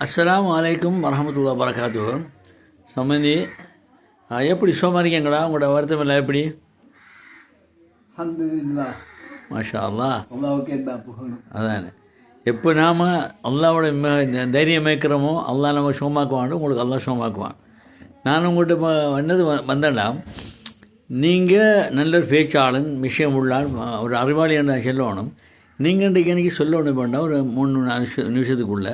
அஸ்ஸலாமு அலைக்கும் வரஹமத்துல்லா வரகாத்து சம்மந்தி எப்படி சுகமாக இருக்கீங்களா உங்களோட வருத்தம் எல்லாம் எப்படி மாஷா அல்லா அதானே. எப்போ நாம் அல்லாவோட தைரியம் மேய்க்கிறோமோ அல்லாஹ் நம்ம சுகமாக்குவான் உங்களுக்கு அல்லாஹ் சுகமாக்குவான் நான் உங்கள்கிட்ட இப்போ வந்தது வந்தேன்டா. நீங்கள் நல்ல ஒரு பேச்சாளன் விஷயம் உள்ளால் ஒரு அறிவாளி என்று சொல்லணும். நீங்கள் இன்றைக்கு எனக்கு சொல்லணும் வேண்டாம் ஒரு மூணு நாலு நிமிஷ- நிமிஷத்துக்குள்ள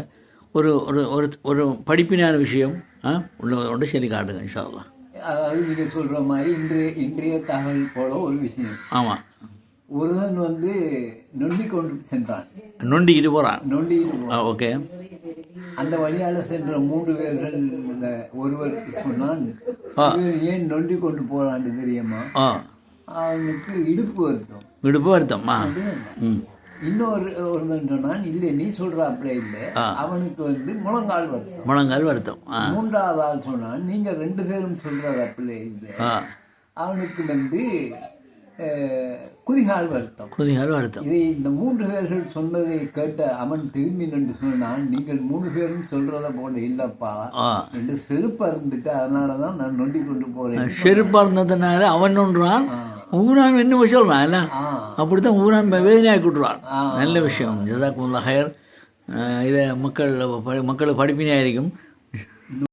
ஒரு ஒரு ஒரு ஒரு படிப்பினான விஷயம் ஆ உள்ள ஒன்று சொல்லி காட்டுங்க இன்ஷா அல்லாஹ் அதாவது நீங்க சொல்ற மாதிரி இன்றைய இன்றைய தகவல் போல ஒரு விஷயம். ஆமாம் ஒருவன் வந்து நொண்டி கொண்டு சென்றான். நொண்டிக்கிட்டு போகிறான் ஆ ஓகே. அந்த வழியால சென்ற மூன்று பேர்கள் ஒருவர் சொன்னான் ஏன் நொண்டி கொண்டு போறான்னு தெரியுமா? அவனுக்கு இடுப்பு வருத்தம். விடுப்பு வருத்தம் ஆ. ம். இன்னொரு ஒருவன் இல்லை நீ சொல்ற அப்படியே இல்லை. அவனுக்கு வந்து முழங்கால் வருத்தம். முழங்கால் வருத்தம். மூன்றாவது ஆள் சொன்னான் நீங்க ரெண்டு பேரும் சொல்றது அப்படியே இல்லை அவனுக்கு வந்து குதிகால் வருத்தம். குதிகால் வருத்தம். இதை இந்த மூன்று பேர்கள் சொன்னதை கேட்ட அவன் திரும்பி நின்று சொன்னான் நீங்கள் மூணு பேரும் சொல்றத போல இல்லப்பா. என்று செருப்பு அருந்துட்டு அதனால தான் நான் நொண்டி கொண்டு போறேன். செருப்பாக இருந்ததுனால அவன் ஒன்றான் ஊரான் என்ன சொல்கிறான் இல்லை. ஆ. அப்படித்தான் ஊரான் வேதனையாக்கி விட்டுருவான் ஆ. நல்ல விஷயம். ஜசாக்குமுல்லா ஹயர் இதை மக்கள் மக்களுக்கு படிப்பினையாக இருக்கும்